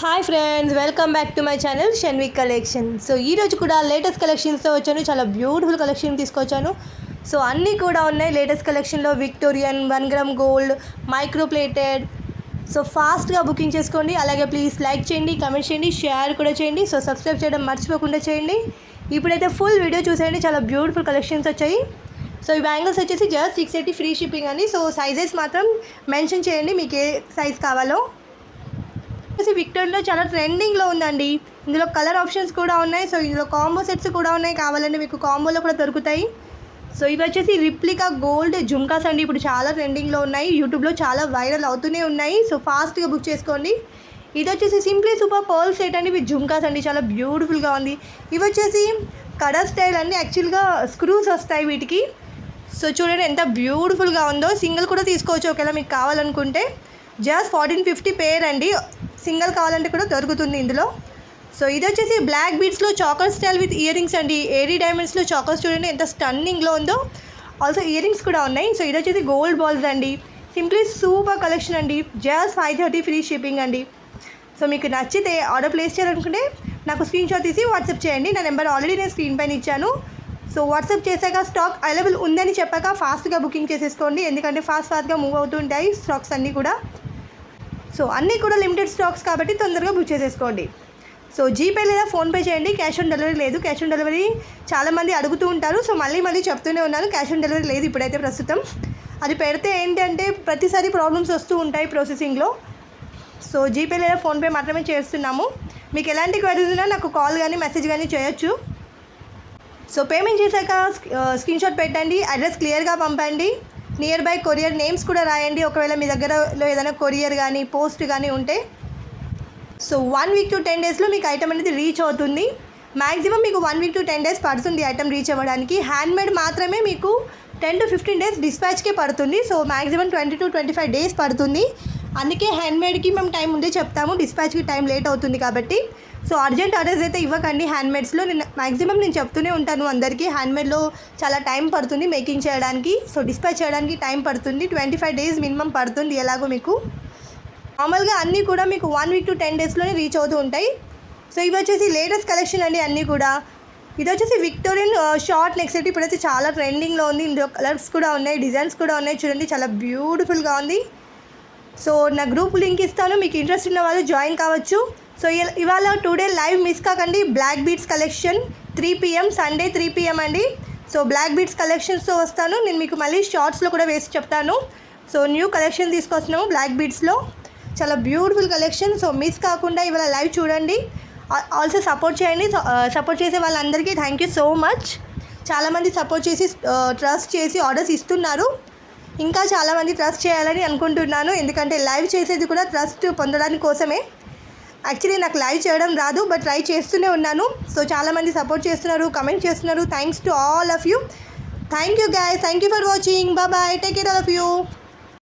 Hi friends welcome back to my channel షెన్విక్ collection so ఈరోజు కూడా latest కలెక్షన్స్తో వచ్చాను. చాలా బ్యూటిఫుల్ కలెక్షన్ తీసుకొచ్చాను. సో అన్నీ కూడా ఉన్నాయి. లేటెస్ట్ కలెక్షన్లో Victorian one gram gold microplated so ఫాస్ట్గా బుకింగ్ చేసుకోండి. అలాగే ప్లీజ్ లైక్ చేయండి కమెంట్ చేయండి షేర్ కూడా చేయండి. సో సబ్స్క్రైబ్ చేయడం మర్చిపోకుండా చేయండి. ఇప్పుడైతే ఫుల్ వీడియో చూసేయండి. చాలా బ్యూటిఫుల్ కలెక్షన్స్ వచ్చాయి. సో ఈ బ్యాంగిల్స్ వచ్చేసి just six eighty free shipping అని సో సైజెస్ మాత్రం మెన్షన్ చేయండి. మీకు ఏ సైజ్ కావాలో. వచ్చేసి విక్టోరియన్లో చాలా ట్రెండింగ్లో ఉందండి. ఇందులో కలర్ ఆప్షన్స్ కూడా ఉన్నాయి. సో ఇందులో కాంబో సెట్స్ కూడా ఉన్నాయి. కావాలంటే మీకు కాంబోలో కూడా దొరుకుతాయి. సో ఇవి వచ్చేసి రిప్లికా గోల్డ్ జుమ్కాస్ అండి. ఇప్పుడు చాలా ట్రెండింగ్లో ఉన్నాయి. యూట్యూబ్లో చాలా వైరల్ అవుతూనే ఉన్నాయి. సో ఫాస్ట్గా బుక్ చేసుకోండి. ఇది వచ్చేసి సింప్లీ సూపర్ పర్ల్ సెట్ అండి. విత్ జుమ్కాస్ అండి. చాలా బ్యూటిఫుల్గా ఉంది. ఇవి వచ్చేసి కడర్ స్టైల్ అండి. యాక్చువల్గా స్క్రూస్ వస్తాయి వీటికి. సో చూడండి ఎంత బ్యూటిఫుల్గా ఉందో. సింగిల్ కూడా తీసుకోవచ్చు. ఒకవేళ మీకు కావాలనుకుంటే. జస్ట్ ఫార్టీన్ ఫిఫ్టీ పేర్ అండి. సింగిల్ కావాలంటే కూడా దొరుకుతుంది ఇందులో. సో ఇది వచ్చేసి బ్లాక్ బీట్స్లో choker style with earrings అండి ఏరీ డైమండ్స్లో చాకర్స్ చూడండి ఎంత స్టన్నింగ్లో ఉందో. ఆల్సో ఇయర్ రింగ్స్ కూడా ఉన్నాయి. సో ఇది వచ్చేసి గోల్డ్ బాల్స్ అండి. సింప్లీ సూపర్ కలెక్షన్ అండి. Just five thirty free shipping అండి. సో మీకు నచ్చితే ఆర్డర్ ప్లేస్ చేయాలనుకుంటే నాకు స్క్రీన్ షాట్ తీసి వాట్సాప్ చేయండి. నా నెంబర్ ఆల్రెడీ నేను స్క్రీన్ పైన ఇచ్చాను. సో వాట్సాప్ చేశాక స్టాక్ అవైలబుల్ ఉందని చెప్పాక ఫాస్ట్గా బుకింగ్ చేసేసుకోండి. ఎందుకంటే ఫాస్ట్ ఫాస్ట్గా మూవ్ అవుతుంటాయి. స్టాక్స్ అన్నీ కూడా. సో అన్నీ కూడా లిమిటెడ్ స్టాక్స్ కాబట్టి తొందరగా బుక్ చేసేసుకోండి. సో జీపే లేదా ఫోన్పే చేయండి. క్యాష్ ఆన్ డెలివరీ లేదు. క్యాష్ ఆన్ డెలివరీ చాలామంది అడుగుతూ ఉంటారు. సో మళ్ళీ మళ్ళీ చెప్తూనే ఉన్నాను. క్యాష్ ఆన్ డెలివరీ లేదు ఇప్పుడైతే ప్రస్తుతం. అది పెడితే ఏంటంటే ప్రతిసారి ప్రాబ్లమ్స్ వస్తూ ఉంటాయి ప్రాసెసింగ్లో సో జీపే లేదా ఫోన్పే మాత్రమే చేస్తున్నాము. మీకు ఎలాంటి క్వైరీస్ ఉన్నా నాకు కాల్ కానీ మెసేజ్ కానీ చేయొచ్చు. సో పేమెంట్ చేశాక uh, స్క్రీన్ షాట్ పెట్టండి. అడ్రస్ క్లియర్గా పంపండి. నియర్ బై కొరియర్ నేమ్స్ కూడా రాయండి. ఒకవేళ మీ దగ్గరలో ఏదైనా కొరియర్ కానీ పోస్ట్ కానీ ఉంటే. So one week to ten డేస్లో మీకు ఐటమ్ అనేది రీచ్ అవుతుంది. మ్యాక్సిమం మీకు one week to ten days పడుతుంది ఐటమ్ రీచ్ అవ్వడానికి. హ్యాండ్మేడ్ మాత్రమే మీకు టెన్ టు ఫిఫ్టీన్ డేస్ డిస్పాచ్కే పడుతుంది. So maximum twenty to twenty five days పడుతుంది. అందుకే హ్యాండ్మేడ్కి మేము టైం ఉందే చెప్తాము. డిస్పాచ్కి టైం లేట్ అవుతుంది కాబట్టి. సో అర్జెంట్ ఆర్డర్స్ అయితే ఇవ్వకండి హ్యాండ్మేడ్స్లో. నేను మ్యాక్సిమం నేను చెప్తూనే ఉంటాను అందరికీ. హ్యాండ్మేడ్లో చాలా టైం పడుతుంది మేకింగ్ చేయడానికి. సో డిస్పాచ్ చేయడానికి టైం పడుతుంది. ట్వంటీ ఫైవ్ డేస్ మినిమం పడుతుంది ఎలాగో మీకు. నార్మల్గా అన్నీ కూడా మీకు వన్ వీక్ టు టెన్ డేస్లోనే రీచ్ అవుతూ ఉంటాయి. సో ఇవి వచ్చేసి లేటెస్ట్ కలెక్షన్ అండి అన్నీ కూడా. ఇది వచ్చేసి విక్టోరియన్ షార్ట్ నెక్స్ట్ ఇప్పుడైతే చాలా ట్రెండింగ్లో ఉంది. ఇందులో కలర్స్ కూడా ఉన్నాయి డిజైన్స్ కూడా ఉన్నాయి. చూడండి చాలా బ్యూటిఫుల్గా ఉంది. సో నా గ్రూప్ లింక్ ఇస్తాను. మీకు ఇంట్రెస్ట్ ఉన్న వాళ్ళు జాయిన్ కావచ్చు. సో ఇవాళ టుడే లైవ్ మిస్ కాకండి. Black beats collection three PM Sunday three PM అండి. సో బ్లాక్ బీట్స్ కలెక్షన్స్తో వస్తాను. నేను మీకు మళ్ళీ షార్ట్స్లో కూడా వేసి చెప్తాను. సో న్యూ కలెక్షన్ తీసుకొస్తున్నాము బ్లాక్ బీట్స్లో చాలా బ్యూటిఫుల్ కలెక్షన్ సో మిస్ కాకుండా ఇవాళ లైవ్ చూడండి. ఆల్సో సపోర్ట్ చేయండి. సపోర్ట్ చేసే వాళ్ళందరికీ థ్యాంక్ యూ సో మచ్ చాలామంది సపోర్ట్ చేసి ట్రస్ట్ చేసి ఆర్డర్స్ ఇస్తున్నారు. ఇంకా చాలామంది ట్రస్ట్ చేయాలని అనుకుంటున్నాను. ఎందుకంటే లైవ్ చేసేది కూడా ట్రస్ట్ పొందడానికి కోసమే. యాక్చువల్లీ నాకు లైవ్ చేయడం రాదు బట్ ట్రై చేస్తూనే ఉన్నాను. సో చాలామంది సపోర్ట్ చేస్తున్నారు కమెంట్ చేస్తున్నారు. Thanks to all of you thank you guys thank you for watching bye take care all of you